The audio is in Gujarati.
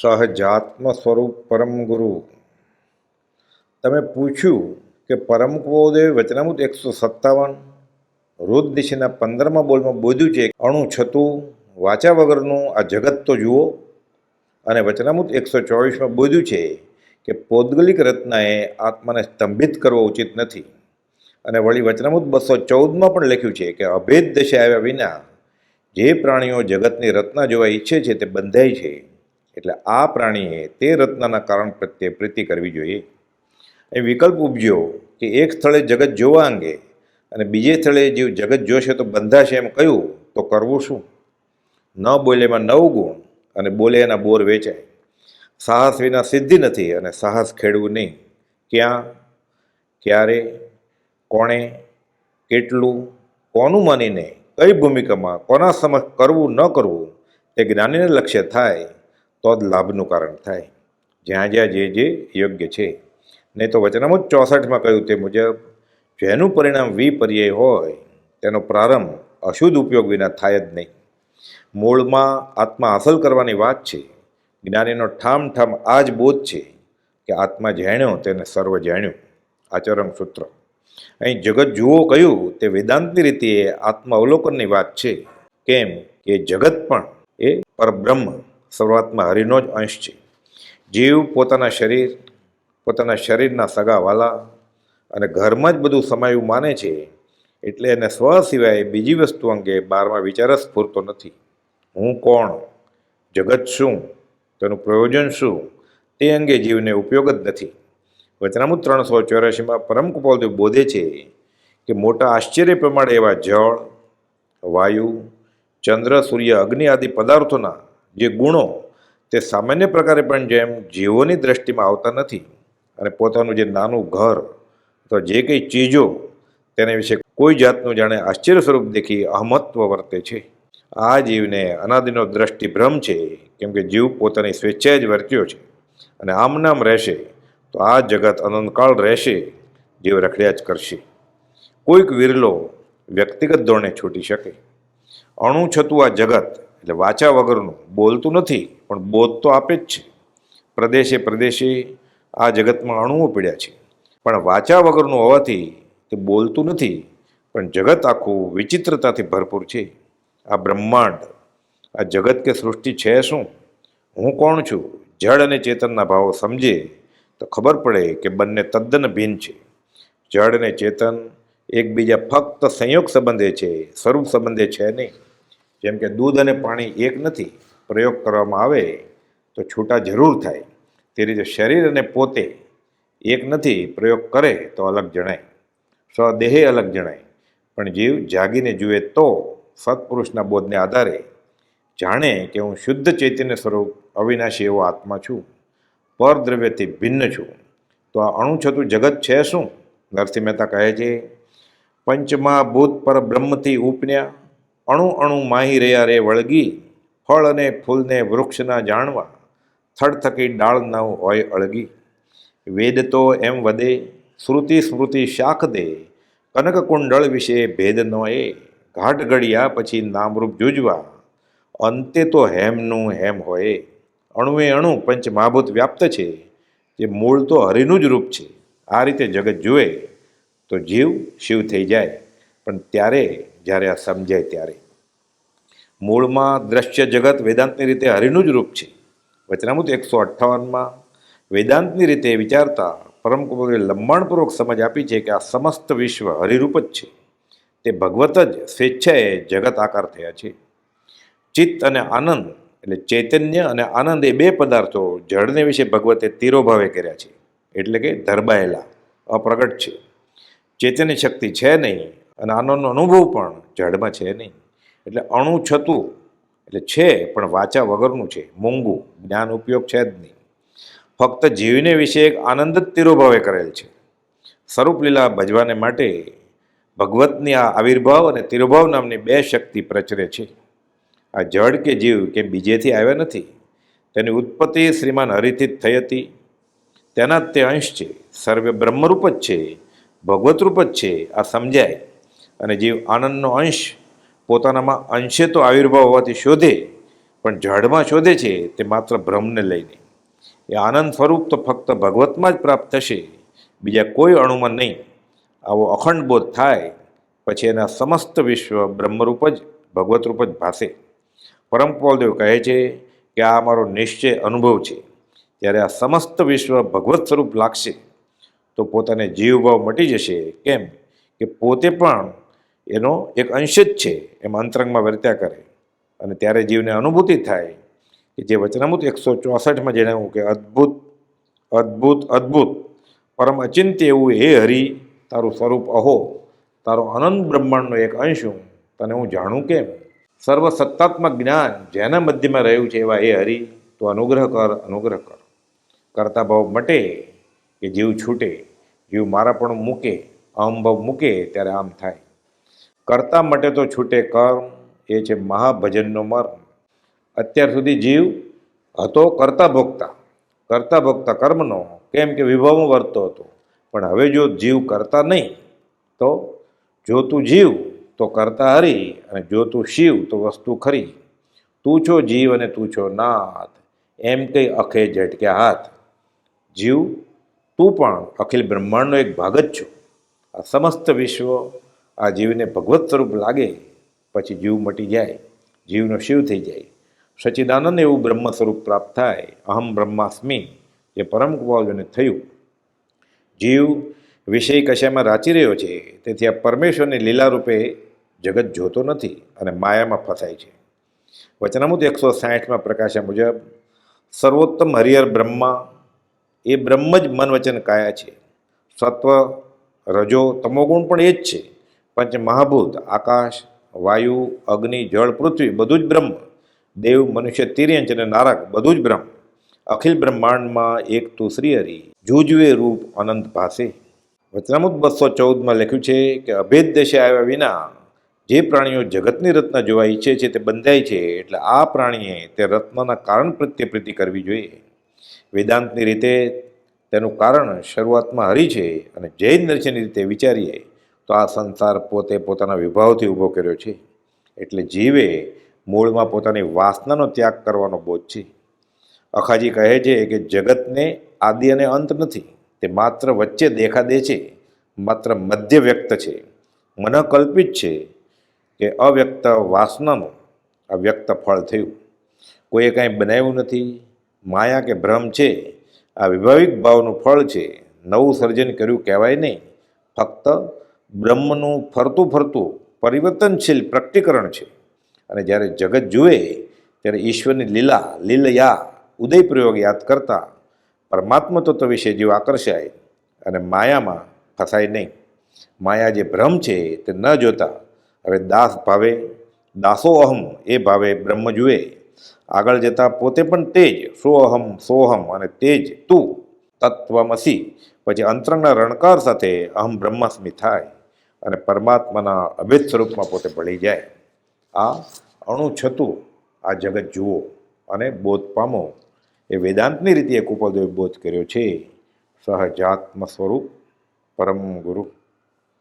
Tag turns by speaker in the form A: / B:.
A: સહજાત્મ સ્વરૂપ પરમ ગુરુ. તમે પૂછ્યું કે પરમ કુવોદેવ વચનામૃત એકસો સત્તાવન રોજ દિશીના પંદરમા બોલમાં બોધ્યું છે અણુ છતું, વાચા વગરનું આ જગત તો જુઓ. અને વચનામૃત એકસો ચોવીસમાં બોધ્યું છે કે પૌદ્ગલિક રચનાએ આત્માને સ્તંભિત કરવો ઉચિત નથી. અને વળી વચનામૃત બસો ચૌદમાં પણ લખ્યું છે કે અભેદ દશા આવ્યા વિના જે પ્રાણીઓ જગતની રચના જોવા ઈચ્છે છે તે બંધાય છે. એટલે આ પ્રાણીએ તે રત્નના કારણ પ્રત્યે પ્રીતિ કરવી જોઈએ. એ વિકલ્પ ઉપજ્યો કે એક સ્થળે જગત જોવા અંગે અને બીજે સ્થળે જીવ જગત જોશે તો બંધાશે એમ કહ્યું તો કરવું શું? ન બોલેમાં નવ ગુણ અને બોલે એના બોર વેચાય. સાહસ વિના સિદ્ધિ નથી અને સાહસ ખેડવું નહીં. ક્યાં? ક્યારે? કોણે? કેટલું? કોનું માનીને? કઈ ભૂમિકામાં? કોના સમક્ષ કરવું ન કરવું? તે જ્ઞાનીને લક્ષ્ય થાય. તો જ લાભનું કારણ થાય. જ્યાં જ્યાં જે જે યોગ્ય છે. નહીં તો વચનામું ચોસઠમાં કહ્યું તે મુજબ, જેનું પરિણામ વિપર્યય હોય, તેનો પ્રારંભ અશુદ્ધ ઉપયોગ વિના થાય જ નહીં. મૂળમાં આત્મા હાંસલ કરવાની વાત છે. જ્ઞાનીનો ઠામ ઠામ આ જ બોધ છે કે આત્મા જાણ્યો તેને સર્વ જાણ્યું. આચરણ સૂત્ર. અહીં જગત જુઓ કહ્યું તે વેદાંતની રીતે આત્મા અવલોકનની વાત છે. કેમ કે જગત પણ એ પરબ્રહ્મ સર્વાત્મા હરિનો જ અંશ છે. જીવ પોતાના શરીર, પોતાના શરીરના સગા વાલા અને ઘરમાં જ બધું સમાયું માને છે એટલે એને સ્વ સિવાય બીજી વસ્તુ અંગે બારમાં વિચાર જ સ્ફૂરતો નથી. હું કોણ? જગત શું? તેનું પ્રયોજન શું? તે અંગે જીવને ઉપયોગ જ નથી. વચનામૃત ત્રણસો ચોર્યાસીમાં પરમ કુપાલદેવ બોધે છે કે મોટા આશ્ચર્ય પ્રમાણે એવા જળ, વાયુ, ચંદ્ર, સૂર્ય, અગ્નિ આદિ પદાર્થોના જે ગુણો તે સામાન્ય પ્રકારે પણ જેમ જીવોની દ્રષ્ટિમાં આવતા નથી અને પોતાનું જે નાનું ઘર તો જે કંઈ ચીજો તેના વિશે કોઈ જાતનું જાણે આશ્ચર્ય સ્વરૂપ દેખી અહમત્વ વર્તે છે. આ જીવને અનાદિનો દ્રષ્ટિભ્રમ છે, કેમ કે જીવ પોતાની સ્વેચ્છાએ જ વર્ત્યો છે અને આમ નામ રહેશે તો આ જગત અનંતકાળ રહેશે જીવ રખડ્યા જ કરશે. કોઈક વિરલો વ્યક્તિગત ધોરણે છૂટી શકે. અણુ છતું આ જગત એટલે વાચા વગરનું બોલતું નથી, પણ બોધ તો આપે જ છે. પ્રદેશે પ્રદેશે આ જગતમાં અણુઓ પીડ્યા છે. પણ વાચા વગરનું હોવાથી તે બોલતું નથી, પણ જગત આખું વિચિત્રતાથી ભરપૂર છે. આ બ્રહ્માંડ, આ જગત કે સૃષ્ટિ છે શું? હું કોણ છું? જળ અને ચેતનના ભાવો સમજે તો ખબર પડે કે બંને તદ્દન ભિન્ન છે. જળ અને ચેતન એકબીજા ફક્ત સંયોગ સંબંધે છે, સ્વરૂપ સંબંધે છે નહીં. જેમ કે દૂધ અને પાણી એક નથી, પ્રયોગ કરવામાં આવે તો છૂટા જરૂર થાય. તે રીતે શરીર અને પોતે એક નથી, પ્રયોગ કરે તો અલગ જણાય. સ્વદેહે અલગ જણાય. પણ જીવ જાગીને જુએ તો સત્પુરુષના બોધને આધારે જાણે કે હું શુદ્ધ ચૈતન્ય સ્વરૂપ અવિનાશી એવો આત્મા છું. પરદ્રવ્યથી ભિન્ન છું. તો આ અણુ છતું જગત છે શું? નરસિંહ મહેતા કહે છે પંચમા ભૂત પર બ્રહ્મથી ઉપન્યા અણુ અણુ માહી રહ્યા રે વળગી, ફળ અને ફૂલને વૃક્ષના જાણવા થડ થકી ડાળ ન હોય અળગી. વેદ તો એમ વધે શ્રુતિ સ્મૃતિ શાખ દે, કનક કુંડળ વિશે ભેદ નો એ ઘાટ ઘડિયા પછી નામરૂપ જુજવા, અંતે તો હેમનું હેમ હોય. અણુએ અણુ પંચ મહાભૂત વ્યાપ્ત છે, જે મૂળ તો હરિનું જ રૂપ છે. આ રીતે જગત જુએ, તો જીવ શિવ થઈ જાય. પણ ત્યારે જ્યારે આ સમજાય ત્યારે. મૂળમાં દ્રશ્ય જગત વેદાંતની રીતે હરિનું જ રૂપ છે. વચનામૃત એકસો અઠ્ઠાવનમાં વેદાંતની રીતે વિચારતા પરમ કુમારે લંબાણપૂર્વક સમજ આપી છે કે આ સમસ્ત વિશ્વ હરિરૂપ જ છે. તે ભગવત જ સ્વેચ્છાએ જગત આકાર થયા છે. ચિત્ત અને આનંદ એટલે ચૈતન્ય અને આનંદ એ બે પદાર્થો જળને વિશે ભગવતે તીરોભાવે કર્યા છે. એટલે કે ધરબાયેલા, અપ્રગટ છે. ચૈતન્ય શક્તિ છે નહીં અને આનંદનો અનુભવ પણ જળમાં છે નહીં. એટલે અણુ છતું, એટલે છે, પણ વાચા વગરનું છે. મોંઘું, જ્ઞાન ઉપયોગ છે જ નહીં. ફક્ત જીવને વિશે એક આનંદ જ તિરુભાવે કરેલ છે. સ્વરૂપ લીલા ભજવાને માટે ભગવતની આ આવિર્ભાવ અને તિરુભાવ નામની બે શક્તિ પ્રચરે છે. આ જડ કે જીવ કે બીજેથી આવ્યા નથી, તેની ઉત્પત્તિ શ્રીમાન હરિથી જ થઈ હતી. તેના જ તે અંશ છે. સર્વે બ્રહ્મરૂપ જ છે. ભગવતરૂપ જ છે. આ સમજાય. અને જીવ આનંદનો અંશ પોતાનામાં અંશે તો આવિર્ભાવ હોવાથી શોધે, પણ જડમાં શોધે છે તે માત્ર ભ્રમને લઈને. એ આનંદ સ્વરૂપ તો ફક્ત ભગવતમાં જ પ્રાપ્ત થશે, બીજા કોઈ અણુમાં નહીં. આવો અખંડ બોધ થાય, પછી એના સમસ્ત વિશ્વ બ્રહ્મરૂપ જ, ભગવતરૂપ જ ભાસે. પરમ પોલદેવ કહે છે કે આ મારો નિશ્ચય અનુભવ છે. ત્યારે આ સમસ્ત વિશ્વ ભગવત સ્વરૂપ લાગશે. તો પોતાને જીવભાવ મટી જશે. કેમ? કે પોતે પણ એનો એક અંશ જ છે, એમાં અંતરંગમાં વર્ત્યા કરે. અને ત્યારે જીવને અનુભૂતિ થાય કે જે વચનામૃત એકસો ચોસઠમાં જણાવ્યું કે અદ્ભુત અદ્ભુત અદ્ભુત, પરમ અચિંત્ય એવું હે હરિ, તારું સ્વરૂપ અહો, તારો અનંત બ્રહ્માંડનો એક અંશ હું, તને હું જાણું કેમ? સર્વ સત્તાત્મક જ્ઞાન જેના મધ્યમાં રહ્યું છે એવા હે હરિ, તો અનુગ્રહ કર અનુગ્રહ કર. કરતા ભાવ મટે કે જીવ છૂટે, જીવ મારા પણ મૂકે અહમભાવ મૂકે, ત્યારે આમ થાય. કરતા મટે તો છૂટે કર્મ, એ છે મહાભજનનો મર્મ. અત્યાર સુધી જીવ હતો કરતા ભોગતા કરતા ભોગતા કર્મનો, કેમ કે વિભાવમાં વર્તો હતો. પણ હવે જો જીવ કરતા નહીં, તો જો તું જીવ, તો કરતા હરી, અને જો તું શિવ, તો વસ્તુ ખરી. તું છો જીવ અને તું છો નાથ એમ કંઈ અખે ઝટક્યા હાથ. જીવ, તું પણ અખિલ બ્રહ્માંડનો એક ભાગ જ છો. આ સમસ્ત વિશ્વ આ જીવને ભગવત સ્વરૂપ લાગે, પછી જીવ મટી જાય, જીવનો શિવ થઈ જાય. સચિદાનંદ એવું બ્રહ્મ સ્વરૂપ પ્રાપ્ત થાય, અહમ બ્રહ્માસ્મિ, જે પરમ કુમારને થયું. જીવ વિષય કશામાં રાચી રહ્યો છે, તેથી આ પરમેશ્વરની લીલા રૂપે જગત જોતો નથી અને માયામાં ફસાય છે. વચનામૃત એકસો સાહીઠમાં પ્રકાશ્યા મુજબ, સર્વોત્તમ હરિહર બ્રહ્મા, એ બ્રહ્મ જ મન વચન કાયા છે. સત્વ, રજો, તમોગુણ પણ એ જ છે. પંચ મહાભૂત આકાશ, વાયુ, અગ્નિ, જળ, પૃથ્વી, બધું જ બ્રહ્મ. દેવ, મનુષ્ય, તિર્યંચ અને નારક, બધું જ બ્રહ્મ. અખિલ બ્રહ્માંડમાં એક તું શ્રી હરિ જુજવે રૂપ અનંત ભાસે વચનામૃત બસો ચૌદમાં લખ્યું છે કે, અભેદ દેશે આવ્યા વિના જે પ્રાણીઓ જગતની રત્ન જોવા ઈચ્છે છે તે બંધાય છે, એટલે આ પ્રાણીએ તે રત્નના કારણ પ્રત્યે પ્રીતિ કરવી જોઈએ. વેદાંતની રીતે તેનું કારણ શરૂઆતમાં હરિ છે અને જૈન દર્શનની રીતે વિચારીએ. તો આ સંસાર પોતે પોતાના વિભાવથી ઊભો કર્યો છે. એટલે જીવે મૂળમાં પોતાની વાસનાનો ત્યાગ કરવાનો બોધ છે. અખાજી કહે છે કે જગતને આદિ અને અંત નથી, તે માત્ર વચ્ચે દેખા દે છે, માત્ર મધ્ય વ્યક્ત છે. મન કલ્પિત છે કે અવ્યક્ત વાસનાનું અવ્યક્ત ફળ થયું. કોઈએ કાંઈ બનાવ્યું નથી, માયા કે ભ્રમ છે, આ વિભાવિક ભાવનું ફળ છે. નવું સર્જન કર્યું કહેવાય નહીં, ફક્ત બ્રહ્મનું ફરતું ફરતું પરિવર્તનશીલ પ્રકટીકરણ છે. અને જ્યારે જગત જુએ, ત્યારે ઈશ્વરની લીલા, લીલયા ઉદય પ્રયોગ યાદ કરતા પરમાત્મ તત્વ વિશે જીવ આકર્ષાય અને માયામાં ફસાય નહીં. માયા જે ભ્રમ છે તે ન જોતા, હવે દાસ ભાવે, દાસો અહમ એ ભાવે બ્રહ્મ જુએ. આગળ જતાં પોતે પણ તેજ સોઅહમ સોહમ અને તેજ તું તત્વમસી, પછી અંતરંગના રણકાર સાથે અહમ બ્રહ્માસ્મિ થાય અને પરમાત્માના અભેદ સ્વરૂપમાં પોતે ભળી જાય. આ અણુ છતું, આ જગત જુઓ અને બોધ પામો. એ વેદાંતની રીતે એક ઉપરદેવ બોધ કર્યો છે. સહજાત્મ સ્વરૂપ પરમ ગુરુ.